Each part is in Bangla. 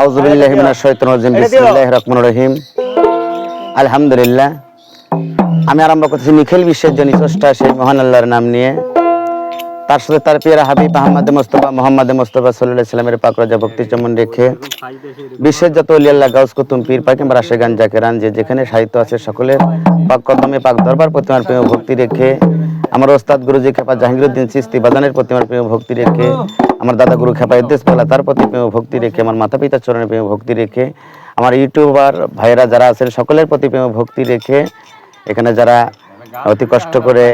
আউযুবিল্লাহি মিনাশ শাইতানির রাজিম বিসমিল্লাহির রহমানির রহিম। আলহামদুলিল্লাহ আমি আরম্ভ করতেছি নিখিল বিশ্বের জন্য স্রষ্টা সেই মহান আল্লাহর নাম নিয়ে। তার সাথে তার পিয়ারা হাবিব আহমদ মোস্তফা মোহাম্মদ মোস্তফা সাল্লাহ সাল্লামের পাকরাজা ভক্তি চমন রেখে বিশ্বের যত অলিয়াল্লাহ গাউস কুতুম পীর পাকিম রাশে গান জাকেরান যে যেখানে সাহিত্য আছে সকলের পাক কদমে পাক দরবার প্রতিমার প্রেম ভক্তি রেখে আমার ওস্তাদ গুরুজি খেপা জাহাঙ্গীরউদ্দিন চিস্তি বাদানের প্রতিমার প্রেম ভক্তি রেখে আমার দাদা গুরু খেপায় দেশ পালা তার প্রতি প্রেম ভক্তি রেখে, আমার মাতা পিতার চরণে প্রেম ভক্তি রেখে, আমার ইউটিউবার ভাইয়েরা যারা আছেন, সকলের প্রতি প্রেম ভক্তি রেখে, এখানে যারা অতি কষ্ট করে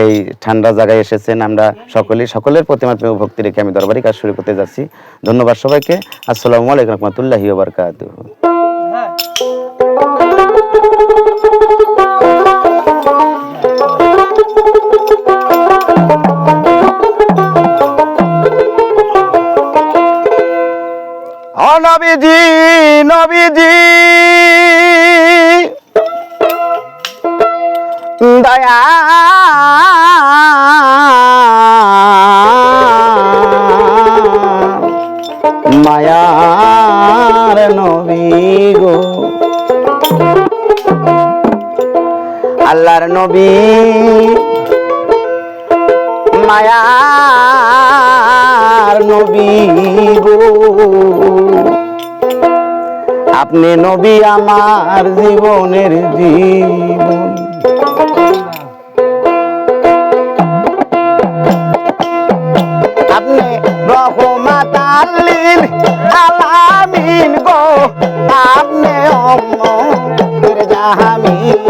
এই ঠান্ডা জায়গায় এসেছেন, আমরা সকলেই সকলের প্রতি আমার প্রেম ভক্তি রেখে আমি দরবারি কাজ শুরু করতে যাচ্ছি। ধন্যবাদ সবাইকে। আসসালামু আলাইকুম রহমতুল্লাহি বারকাতুহ। ও নবীজি নবীজি। দয়া। মায়ার নবী গো। আল্লাহর নবী। মায়ার নবী গো। আপনি নবী আমার জীবনের জীবন। আপনি রহমাতাল্লিল আলামিন গো আপনি অমর জাহামিন।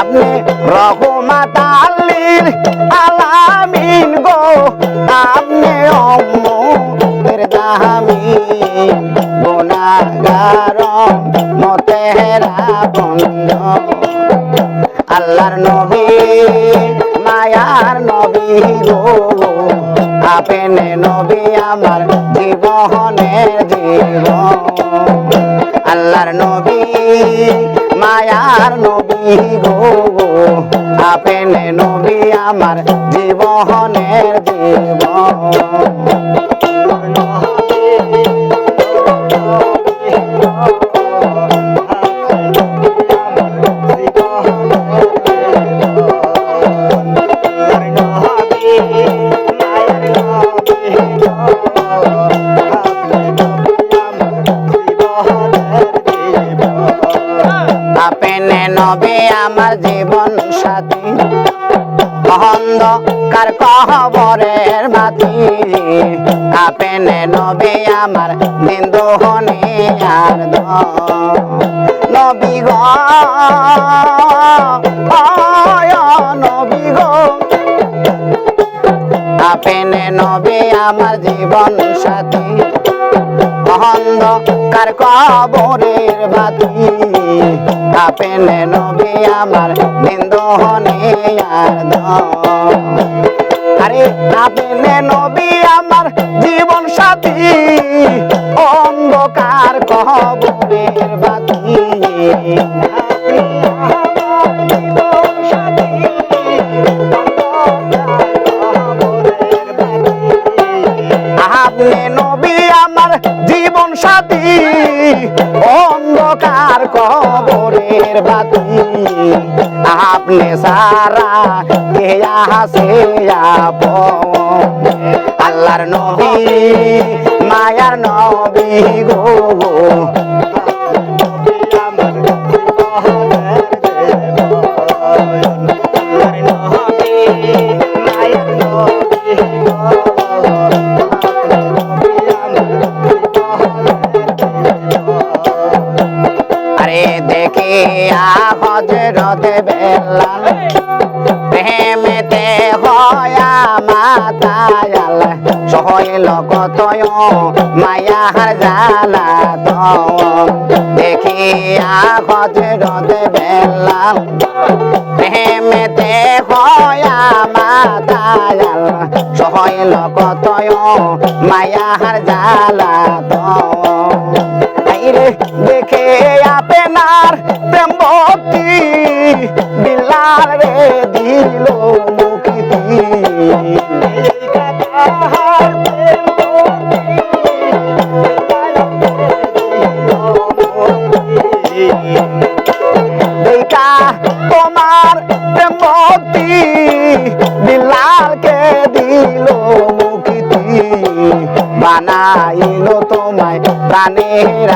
আপনি রহমাতাল্লিল আলামিন গো, আপনি অমর জাহামিন গুনাহগার মতেরা বন্ধ আল্লাহর নবী, মায়ার নবী গো, আপনি নবী আমার জীবনের জীবন। আল্লাহর নবী মায়ার নবী গো আপেন নবী আমার জীবনের জীবন নবী আমার জীবন সাথী। অন্ধকার কহবরের মাতি আপনি নবী আমার নিন্দহনে আর দ। নবী গো নবী গো। আপনি নবী আমার জীবন সাথী। অন্ধকার কবরের বাতি আপনি নবী আমার নিন্দহনে আর আরে আপনি নবী আমার কবরের বাতি। আপনি সারা কে আসে আল্লাহর নবী মায়ার নবী গো। সহইল কতয় মায়ার জালা তো দেখিয়া হজরত বেলাল প্রেমেতে হয়া মাতায়াল সহইল কতয় মায়ার জালা তো রে দেখে বানাইল তোমায় প্রাণের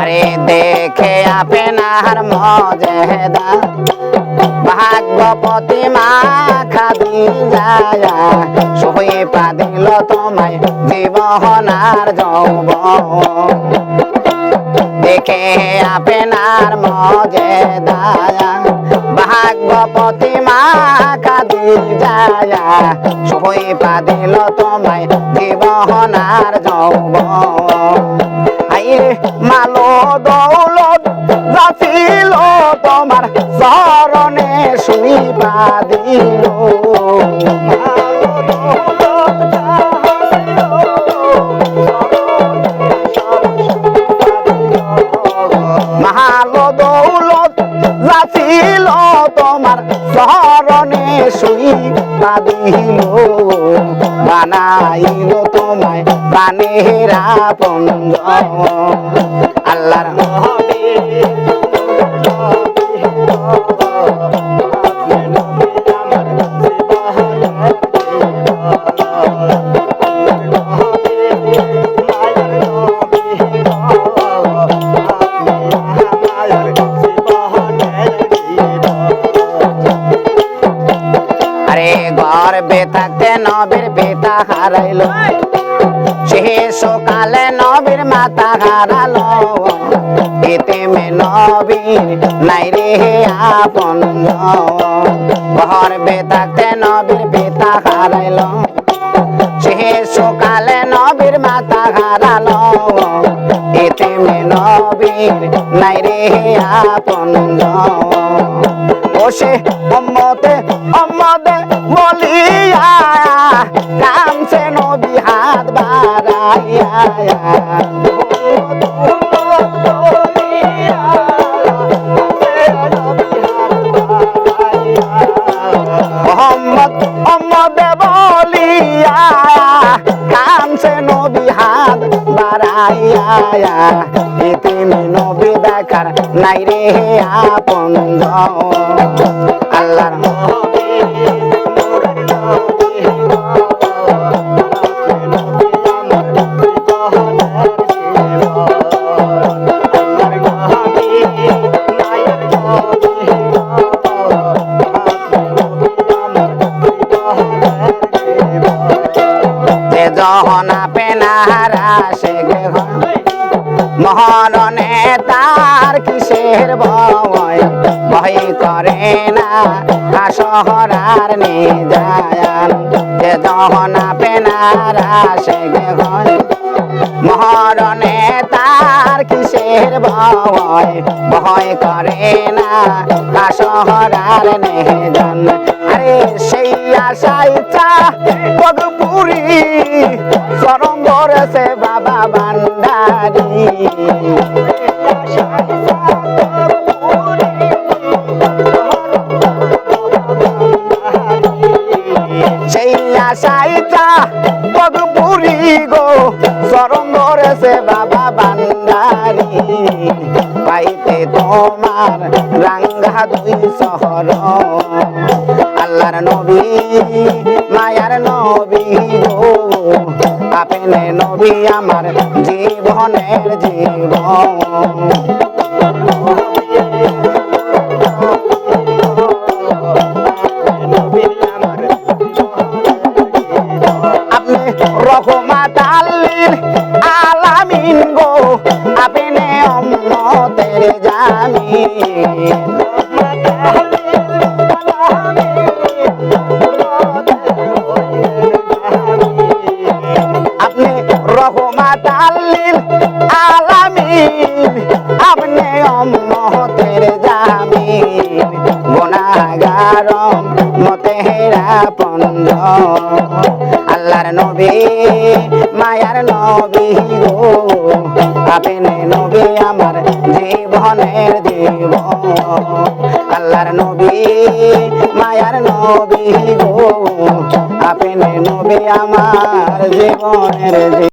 আরে দেখে আপনার মজেদা ভাগ্যপতি মা খাদি যায়। সহে পাদিল তোমায় জীবনার যৌব দেখে আপনার মজেদা ভাগ্যপতি মা খাদি যায়। সহে পাদিল তোমায় জীবনার যৌব আইরে মালো দৌলত যাচিল তোমার চরণে শুইবা দিল। মালো দৌলত যাচিল, তোমার চরণে শুইবা দিল। বানাইল তোমায় প্রাণের আপন আল্লাহর হারাইল। সে সকালে নবীর মাতা হারালো। এতে মে নবীর নাই রে আপন গর্বে থাকতে নবীর পিতা হারাইল। সে সকালে নবীর মাতা হারালো। এতে মে নবীর নাই রে আপন বসে অম্মতে অম্মদে বলিয়া কামছে নবী হাত বাড়াইয়া। মোহাম্মদ অম্মদে বলিয়া কামছে নবী হাত বাড়াইয়া। এতিমি নবী দেখার নাই রে আপন মহরণে তার কিসের ভয়? ভয় করে না কাশহরার যায় যে দহনা পেনারা সে হয় ভয় ভয় করে না কাশহরার নেজন আরে সেই আশাই চা পদপুরি। চরম ধরেছে বাবা ভান্ডারি সেই আশাইটা পদপুরি গো। তোমার রাঙ্গা দুই শহর। আল্লাহর নবী মায়ার নবী গো। আপনি নবী আমার জীবনের জীবন। রহমাতাল্লিল আলামিন, আপনি অম্মতের জামিন গুনাহগার মতেরা পঞ্জ আল্লাহর নবী, মায়ার নবী গো, আপনি নবী আমার জীবনের দেব। আল্লাহর নবী মায়ার নবী গো। আপনি নবী আমার জীবনের জীব